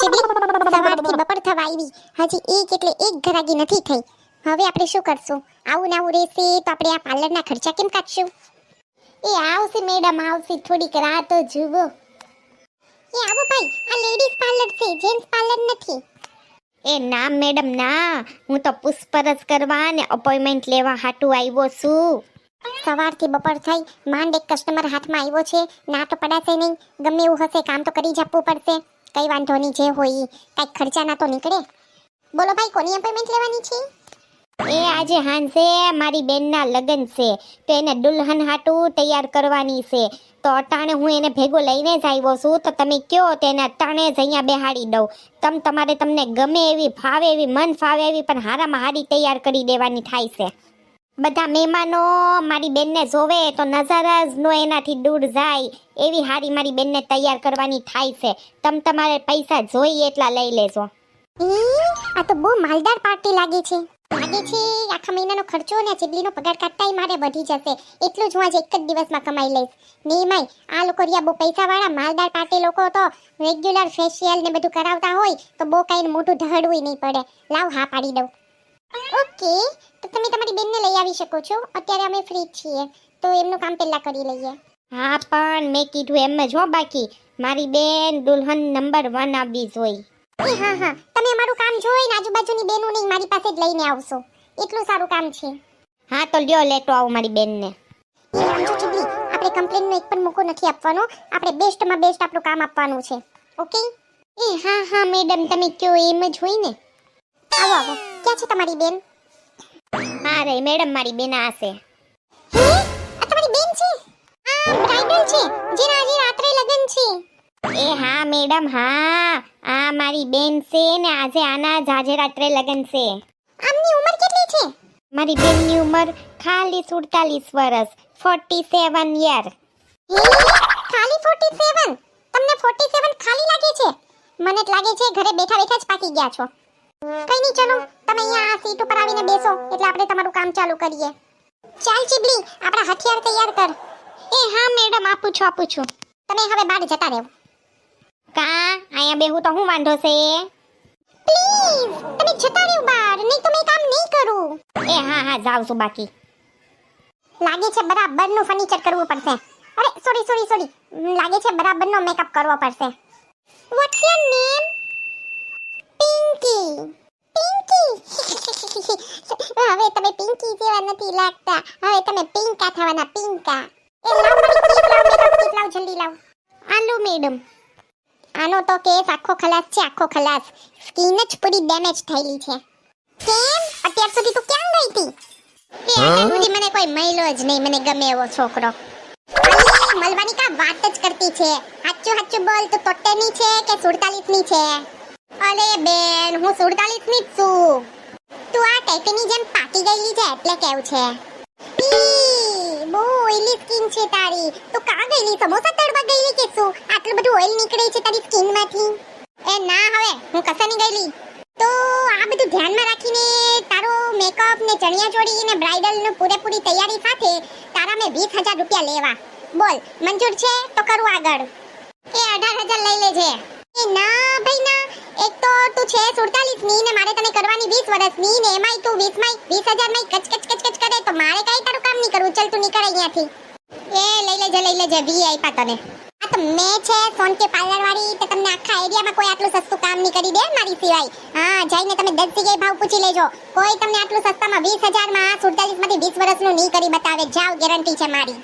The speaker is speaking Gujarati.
ચીબલી સવારથી બપોર થવા આવી, હજી એક એટલે એક ઘરાગી નથી થઈ. હવે આપણે શું કરશું? આવું ના આવું રહેશે તો આપણે આ પાર્લરના ખર્ચા કેમ કાઢશું? એ આવશે મેડમ આવશે. થોડીક રાહ તો જુઓ. એ આવો ભાઈ, આ લેડીઝ પાર્લર છે જેન્ટ્સ પાર્લર નથી. એ ના મેડમ ના. હું તો પૂછપરછ કરવા ને અપોઇન્ટમેન્ટ લેવા હાટું આવ્યો છું. સવારથી બપોર થઈ, માંડ એક કસ્ટમર હાથમાં આવ્યો છે. ના તો પડાશે નહીં. ગમે એવું હશે, કામ તો કરી જ આપવું પડશે. કઈ વાંધો નહીં, જે હોય. કાંઈક ખર્ચા ના તો નીકળે. બોલો ભાઈ, કોની એપોઇન્ટમેન્ટ લેવાની છે? એ આજે હાંસે મારી બેનના લગ્ન છે. તો એને દુલ્હન હાટું તૈયાર કરવાની છે. તો અટાણે હું એને ભેગો લઈને જ આવ્યો છું. તો તમે કયો તો એને અટાણે જ અહીંયા બેહાડી દઉં. તમ તમારે તમને ગમે એવી, ફાવે એવી, મન ફાવે એવી, પણ હારામાં હારી તૈયાર કરી દેવાની થાય છે. બધા મહેમાનો મારી બેનને જોવે તો નજર જ નો એનાથી દૂર જાય. એવી હારી મારી બેનને તૈયાર કરવાની થાય છે. તમ તમારે પૈસા જોઈએ એટલા લઈ લેજો. આ તો બહુ માલદાર પાર્ટી લાગે છે. લાગે છે આખા મહિનાનો ખર્ચો ને ચીબલીનો પગાર કાઢતાય મારે વધી જશે. એટલું જ હું આજે એક જ દિવસમાં કમાઈ લઈશ. ને એમાંય આ લોકો રહ્યા બહુ પૈસાવાળા, માલદાર પાર્ટી લોકો તો રેગ્યુલર ફેશિયલ ને બધું કરાવતા હોય તો બહુ કાંઈ મોટું ધડવું નહીં પડે. લાવ હા પાડી દઉં. ઓકે તો તમે તમારી બેનને લઈ આવી શકો છો. અત્યારે અમે ફ્રી છીએ. તો એમનું કામ પહેલાં કરી લઈએ. હા પણ મેં કીધું એમ જ હો બાકી. મારી બેન દુલ્હન નંબર વન આવવી જોઈએ એ હા હા. તમે અમારું કામ જોઈને આજુબાજુની બેનો નહીં મારી પાસે જ લઈને આવશો. એટલું સારું કામ છે. હા તો લ્યો લેટો આવું મારી બેનને. એ સમજો ચુગલી આપણે કમ્પ્લેનનો એક પણ મોકો નથી આપવાનો. આપણે બેસ્ટમાં બેસ્ટ આપણું કામ આપવાનું છે. ઓકે? એ હા હા મેડમ તમે કયો એમ જ હોય ને. આવો આવો. ક્યાં છે તમારી બેન? હા રે મેડમ મારી બેન આ છે. હે? આ તમારી બેન છે? આ બ્રાઇડલ છે જેના આજે રાત્રે લગ્ન છે. એ હા મેડમ હા. આ મારી બેન છે ને આજે આના જાજે રાત્રે લગ્ન છે. આમની ઉંમર કેટલી છે? મારી બેનની ઉંમર ખાલી સુડતાલીસ વર્ષ ફોર્ટી સેવન યર ખાલી ખાલી 47 તમને 47 ખાલી લાગે છે? મને લાગે છે ઘરે બેઠા બેઠા જ પાકી ગયા છો. કઈ નહીં, ચલો. તમે અહીંયા આ સીટ ઉપર આવીને બેસો. એટલે આપણે તમારું કામ ચાલુ કરીએ. ચાલ ચીબલી આપણા હથિયાર તૈયાર કર. એ, હા, મેડમ, આપું છું આપું છું. તમે હવે બહાર જતા રહો. કા, અહીંયા બેહું તો હું વાંધો છે? પ્લીઝ, તમે જતા રહો બહાર. નહીં તો મેં કામ નહીં કરું. એ, હા હા, જાઉં છું બાકી. લાગે છે બરાબરનું ફર્નિચર કરવું પડશે. અરે સોરી સોરી સોરી લાગે છે બરાબરનો મેકઅપ કરવો પડશે. What's your name Pinky Pinky હવે તમે પિંકી જેવા નથી લાગતા. હવે તમે પિંકા થવાના પિંકા એ લાવ લાવ મેકઅપ કીટ લાવ જલ્દી લાવ. આલો મેડમ. આનો તો કેસ આખો ખલાસ છે આખો ખલાસ. સ્કિન જ પૂરી ડેમેજ થયેલી છે. કેમ? અત્યાર સુધી તું ક્યાં ગઈ હતી? એ અત્યાર સુધી મને કોઈ મળ્યો જ નહીં મને ગમે એવો છોકરો. મલવાની કા વાત જ કરતી છે? હાચું હાચું બોલ તું તોતેરની છે કે 47 ની છે? અરે બેન, હું 47 ની છું. તું આ ટેપીની જેમ પાકી ગયેલી છે એટલે કેવું છે? બહુ ઓઈલી સ્કિન છે તારી. તું કા ગયેલી? સમોસા તળવા ગયેલી કે શું? આટલું બધું ઓઇલ નીકળે છે તારી સ્કિનમાંથી એ ના હવે, હું કશે નહીં ગયેલી? તો આ બધું ધ્યાનમાં રાખીને તારો મેકઅપ ને ચણિયા ચોળી ને બ્રાઇડલનું પૂરેપૂરી તૈયારી સાથે તારા મેં વીસ હજાર રૂપિયા લેવા. બોલ, મંજૂર છે? તો કરું આગળ. એ અઢાર હજાર લઈ લેજે. ના ભાઈ ના, એક તો તું છે સુડતાલીસની ને મારે તને કરવાની વીસ વર્ષની ને એમાંય તું 20 માં 20000 માં કચ કચ કચ કચ કરે તો મારે કઈ તારું કામ નહીં કરવું. ચલ તું નીકળ અહીંયાથી. એ લઈ લેજે લઈ લેજે, વી આપ્યા તને. આ તો મેં છે સોન કે પાર્લર વાળી તો તમને આખા એરિયામાં કોઈ આટલું સસ્તું કામ નહીં કરી દે મારી સિવાય. હા, જઈને તમે 10 જગ્યાએ ભાવ પૂછી લેજો. કોઈ તમને આટલું સસ્તામાં વીસ હજારમાં સુડતાલીસમાંથી વીસ વર્ષનું નહીં કરી બતાવે. જાવ ગેરંટી છે મારી.